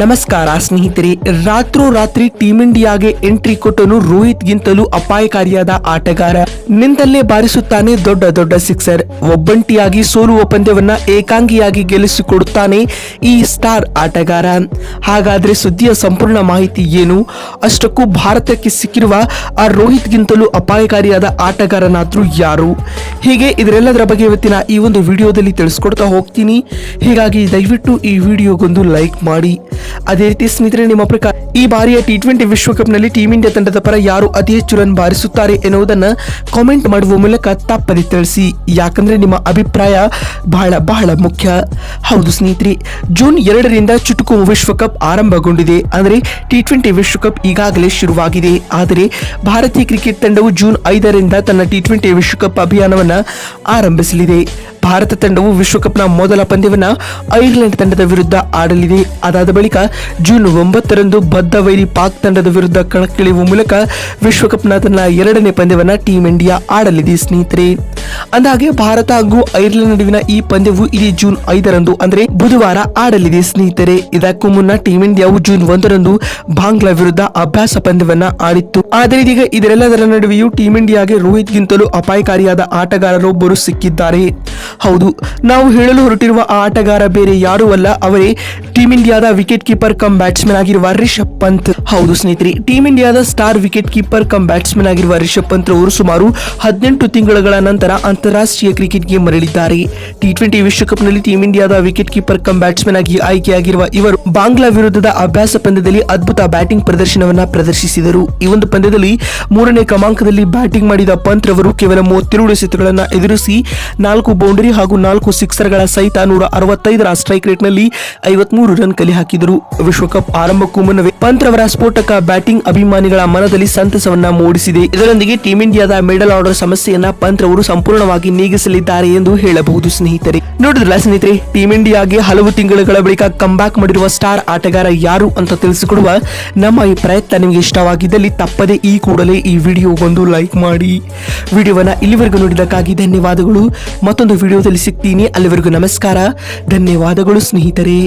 ನಮಸ್ಕಾರ, ಸ್ನೇಹಿತರೆ. ರಾತ್ರೋರಾತ್ರಿ ಟೀಮ್ ಇಂಡಿಯಾಗೆ ಎಂಟ್ರಿ ಕೊಟ್ಟನು ರೋಹಿತ್ ಗಿಂತಲೂ ಅಪಾಯಕಾರಿಯಾದ ಆಟಗಾರ. ನಿಂತಲ್ಲೇ ಬಾರಿಸುತ್ತಾನೆ ದೊಡ್ಡ ದೊಡ್ಡ ಸಿಕ್ಸರ್ ಒಬ್ಬಂಟಿಯಾಗಿ ಸೋಲುವ ಪಂದ್ಯವನ್ನ ಏಕಾಂಗಿಯಾಗಿ ಗೆಲ್ಲಿಸಿಕೊಡುತ್ತಾನೆ ಈ ಸ್ಟಾರ್ ಆಟಗಾರ. ಹಾಗಾದ್ರೆ ಸುದ್ದಿಯ ಸಂಪೂರ್ಣ ಮಾಹಿತಿ ಏನು? ಅಷ್ಟಕ್ಕೂ ಭಾರತಕ್ಕೆ ಸಿಕ್ಕಿರುವ ಆ ರೋಹಿತ್ ಗಿಂತಲೂ ಅಪಾಯಕಾರಿಯಾದ ಆಟಗಾರನಾದ್ರೂ ಯಾರು? ಹೀಗೆ ಇದರೆಲ್ಲದರ ಬಗ್ಗೆ ಇವತ್ತಿನ ಈ ಒಂದು ವಿಡಿಯೋದಲ್ಲಿ ತಿಳಿಸ್ಕೊಡ್ತಾ ಹೋಗ್ತೀನಿ. ಹೀಗಾಗಿ ದಯವಿಟ್ಟು ಈ ವಿಡಿಯೋಗೊಂದು ಲೈಕ್ ಮಾಡಿ. ಅದೇ ರೀತಿ ಸ್ನೇಹಿತರೆ, ನಿಮ್ಮ ಪ್ರಕಾರ ಈ ಬಾರಿಯ ಟಿ ಟ್ವೆಂಟಿ ವಿಶ್ವಕಪ್ನಲ್ಲಿ ಟೀಂ ಇಂಡಿಯಾ ತಂಡದ ಪರ ಯಾರು ಅತಿ ಹೆಚ್ಚು ರನ್ ಬಾರಿಸುತ್ತಾರೆ ಎನ್ನುವುದನ್ನ ಕಾಮೆಂಟ್ ಮಾಡುವ ಮೂಲಕ ತಪ್ಪದೆ ತಿಳಿಸಿ. ಯಾಕಂದ್ರೆ ನಿಮ್ಮ ಅಭಿಪ್ರಾಯ ಬಹಳ ಬಹಳ ಮುಖ್ಯ. ಹೌದು ಸ್ನೇಹಿತರೆ, ಜೂನ್ ಎರಡರಿಂದ ಚುಟುಕು ವಿಶ್ವಕಪ್ ಆರಂಭಗೊಂಡಿದೆ. ಅಂದರೆ ಟಿ ಟ್ವೆಂಟಿ ವಿಶ್ವಕಪ್ ಈಗಾಗಲೇ ಶುರುವಾಗಿದೆ. ಆದರೆ ಭಾರತೀಯ ಕ್ರಿಕೆಟ್ ತಂಡವು ಜೂನ್ ಐದರಿಂದ ತನ್ನ ಟಿ ಟ್ವೆಂಟಿ ವಿಶ್ವಕಪ್ ಅಭಿಯಾನವನ್ನು ಆರಂಭಿಸಲಿದೆ. ಭಾರತ ತಂಡವು ವಿಶ್ವಕಪ್ನ ಮೊದಲ ಪಂದ್ಯವನ್ನು ಐರ್ಲೆಂಡ್ ತಂಡದ ವಿರುದ್ಧ ಆಡಲಿದೆ. ಅದಾದ ಬಳಿಕ ಜೂನ್ ಒಂಬತ್ತರಂದು ಬದ್ಧ ವೈರಿ ಪಾಕ್ ತಂಡದ ವಿರುದ್ಧ ಕಣಕ್ಕಿಳಿಯುವ ಮೂಲಕ ವಿಶ್ವಕಪ್ನ ತನ್ನ ಎರಡನೇ ಪಂದ್ಯವನ್ನು ಟೀಂ ಇಂಡಿಯಾ ಆಡಲಿದೆ ಸ್ನೇಹಿತರೆ. ಅಂದಾಗೆ ಭಾರತ ಹಾಗೂ ಐರ್ಲೆಂಡ್ ನಡುವಿನ ಈ ಪಂದ್ಯವು ಇಡೀ ಜೂನ್ ಐದರಂದು ಅಂದರೆ ಬುಧವಾರ ಆಡಲಿದೆ ಸ್ನೇಹಿತರೆ. ಇದಕ್ಕೂ ಮುನ್ನ ಟೀಂ ಇಂಡಿಯಾವು ಜೂನ್ ಒಂದರಂದು ಬಾಂಗ್ಲಾ ವಿರುದ್ಧ ಅಭ್ಯಾಸ ಪಂದ್ಯವನ್ನ ಆಡಿತ್ತು. ಆದರೆ ಇದೀಗ ಇದರೆಲ್ಲದರ ನಡುವೆಯೂ ಟೀಂ ಇಂಡಿಯಾಗೆ ರೋಹಿತ್ ಗಿಂತಲೂ ಅಪಾಯಕಾರಿಯಾದ ಆಟಗಾರರೊಬ್ಬರು ಸಿಕ್ಕಿದ್ದಾರೆ. ಹೌದು, ನಾವು ಹೇಳಲು ಹೊರಟಿರುವ ಆಟಗಾರ ಬೇರೆ ಯಾರೂ ಅಲ್ಲ, ಅವರೇ ಟೀಂ ಇಂಡಿಯಾದ ವಿಕೆಟ್ ಕೀಪರ್ ಕಮ್ ಬ್ಯಾಟ್ಸ್ಮನ್ ಆಗಿರುವ ರಿಷಬ್ ಪಂತ್. ಹೌದು ಸ್ನೇಹಿತರೆ ಟೀಂ ಇಂಡಿಯಾದ star wicket keeper cum batsman ಆಗಿರುವ ರಿಷಬ್ ಪಂತ್ ಅವರು ಸುಮಾರು ಹದಿನೆಂಟು ತಿಂಗಳುಗಳ ನಂತರ ಅಂತಾರಾಷ್ಟ್ರೀಯ ಕ್ರಿಕೆಟ್ಗೆ ಮರಳಿದ್ದಾರೆ. ಟಿ ಟ್ವೆಂಟಿ ವಿಶ್ವಕಪ್ನಲ್ಲಿ ಟೀಂ ಇಂಡಿಯಾದ ವಿಕೆಟ್ ಕೀಪರ್ ಕಮ್ ಬ್ಯಾಟ್ಸ್ಮನ್ ಆಗಿ ಆಯ್ಕೆಯಾಗಿರುವ ಇವರು ಬಾಂಗ್ಲಾ ವಿರುದ್ಧದ ಅಭ್ಯಾಸ ಪಂದ್ಯದಲ್ಲಿ ಅದ್ಭುತ ಬ್ಯಾಟಿಂಗ್ ಪ್ರದರ್ಶನವನ್ನ ಪ್ರದರ್ಶಿಸಿದರು. ಈ ಒಂದು ಪಂದ್ಯದಲ್ಲಿ ಮೂರನೇ ಕ್ರಮಾಂಕದಲ್ಲಿ ಬ್ಯಾಟಿಂಗ್ ಮಾಡಿದ ಪಂತ್ ರವರು ಕೇವಲ ಮೂವತ್ತೆರಡು ಎಸೆತಗಳನ್ನು ಎದುರಿಸಿ ನಾಲ್ಕು ಬೌಂಡರಿ ಹಾಗೂ ನಾಲ್ಕು ಸಿಕ್ಸರ್ಗಳ ಸಹಿತ ನೂರ ಅರವತ್ತೈದರ ಸ್ಟ್ರೈಕ್ ರೇಟ್ನಲ್ಲಿ ಐವತ್ಮೂರು ರನ್ ಕಲೆ ಹಾಕಿದರು ವಿಶ್ವಕಪ್ ಆರಂಭಕ್ಕೂ ಮುನ್ನವೇ ಪಂತ್ ರವರ ಸ್ಫೋಟಕ ಬ್ಯಾಟಿಂಗ್ ಅಭಿಮಾನಿಗಳ ಮನದಲ್ಲಿ ಸಂತಸವನ್ನ ಮೂಡಿಸಿದೆ. ಇದರೊಂದಿಗೆ ಟೀಂ ಇಂಡಿಯಾದ ಮಿಡಲ್ ಆರ್ಡರ್ ಸಮಸ್ಯೆಯನ್ನ ಪಂತ್ ರವರು ಸಂಪೂರ್ಣವಾಗಿ ನೀಗಿಸಲಿದ್ದಾರೆ ಎಂದು ಹೇಳಬಹುದು ಸ್ನೇಹಿತರೆ. ನೋಡಿದ್ರಲ್ಲ ಸ್ನೇಹಿತರೆ ಟೀಮ್ ಇಂಡಿಯಾಗೆ ಹಲವು ತಿಂಗಳುಗಳ ಬಳಿಕ ಕಂಬ್ಯಾಕ್ ಮಾಡಿರುವ ಸ್ಟಾರ್ ಆಟಗಾರ ಯಾರು ಅಂತ ತಿಳಿಸಿಕೊಡುವ ನಮ್ಮ ಈ ಪ್ರಯತ್ನ ನಿಮಗೆ ಇಷ್ಟವಾಗಿದ್ದಲ್ಲಿ ತಪ್ಪದೆ ಈ ಕೂಡಲೇ ಈ ವಿಡಿಯೋಗೊಂದು ಲೈಕ್ ಮಾಡಿ. ವಿಡಿಯೋವನ್ನು ಇಲ್ಲಿವರೆಗೂ ನೋಡಿದ್ದಕ್ಕಾಗಿ ಧನ್ಯವಾದಗಳು. ಮತ್ತೊಂದು ವಿಡಿಯೋದಲ್ಲಿ ಸಿಗ್ತೀನಿ. ಅಲ್ಲಿವರೆಗೂ ನಮಸ್ಕಾರ. ಧನ್ಯವಾದಗಳು ಸ್ನೇಹಿತರೆ.